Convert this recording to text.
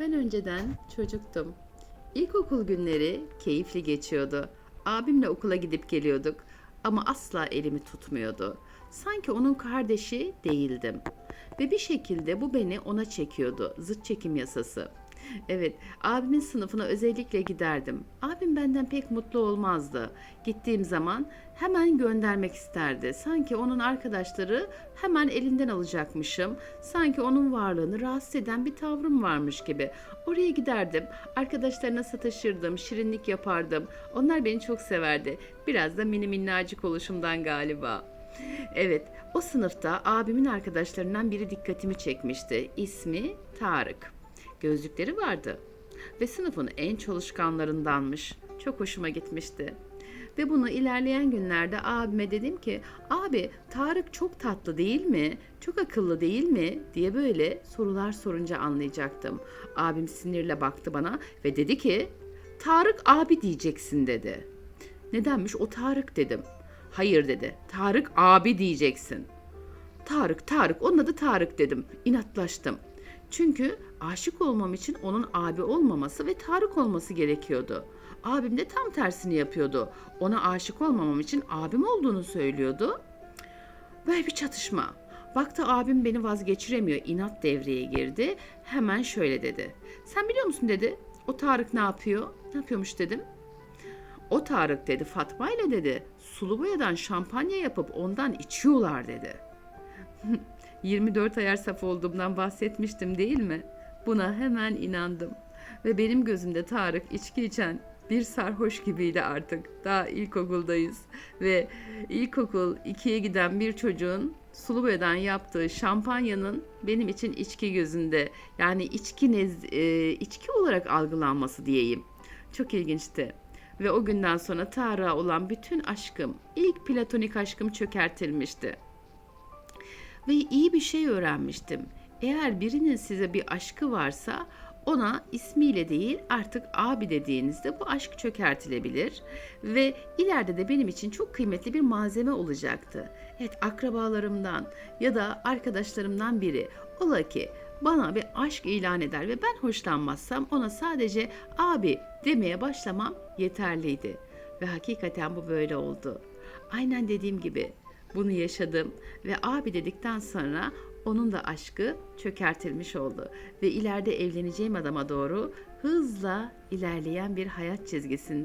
Ben önceden çocuktum. İlkokul günleri keyifli geçiyordu. Abimle okula gidip geliyorduk ama asla elimi tutmuyordu. Sanki onun kardeşi değildim. Ve bir şekilde bu beni ona çekiyordu. Zıt çekim yasası. Evet, abimin sınıfına özellikle giderdim. Abim benden pek mutlu olmazdı. Gittiğim zaman hemen göndermek isterdi. Sanki onun arkadaşları hemen elinden alacakmışım. Sanki onun varlığını rahatsız eden bir tavrım varmış gibi. Oraya giderdim. Arkadaşlarına sataşırdım, şirinlik yapardım. Onlar beni çok severdi. Biraz da mini minnacık oluşumdan galiba. Evet, o sınıfta abimin arkadaşlarından biri dikkatimi çekmişti. İsmi Tarık. Gözlükleri vardı ve sınıfın en çalışkanlarındanmış. Çok hoşuma gitmişti. Ve bunu ilerleyen günlerde abime dedim ki, abi Tarık çok tatlı değil mi? Çok akıllı değil mi? diye böyle sorular sorunca anlayacaktım. Abim sinirle baktı bana ve dedi ki, Tarık abi diyeceksin dedi. Nedenmiş o Tarık dedim. Hayır dedi. Tarık abi diyeceksin. Tarık, Tarık. Onun adı Tarık dedim. İnatlaştım. Çünkü aşık olmam için onun abi olmaması ve Tarık olması gerekiyordu. Abim de tam tersini yapıyordu. Ona aşık olmamam için abim olduğunu söylüyordu. Böyle bir çatışma. Baktı abim beni vazgeçiremiyor. İnat devreye girdi. Hemen şöyle dedi. Sen biliyor musun dedi. O Tarık ne yapıyor? Ne yapıyormuş dedim. O Tarık dedi Fatma ile dedi sulu boyadan şampanya yapıp ondan içiyorlar dedi. 24 ayar saf olduğumdan bahsetmiştim değil mi? Buna hemen inandım. Ve benim gözümde Tarık içki içen bir sarhoş gibiydi artık. Daha ilkokuldayız. Ve ilkokul 2'ye giden bir çocuğun sulu boyadan yaptığı şampanyanın benim için içki gözünde yani içki nez, e, içki olarak algılanması diyeyim. Çok ilginçti. Ve o günden sonra Tarık'a olan bütün aşkım, ilk platonik aşkım çökertilmişti. Ve iyi bir şey öğrenmiştim. Eğer birinin size bir aşkı varsa ona ismiyle değil artık abi dediğinizde bu aşk çökertilebilir ve ileride de benim için çok kıymetli bir malzeme olacaktı. Evet akrabalarımdan ya da arkadaşlarımdan biri ola ki bana bir aşk ilan eder ve ben hoşlanmazsam ona sadece abi demeye başlamam yeterliydi. Ve hakikaten bu böyle oldu. Aynen dediğim gibi bunu yaşadım ve abi dedikten sonra onun da aşkı çökertilmiş oldu. Ve ileride evleneceğim adama doğru hızla ilerleyen bir hayat çizgisinde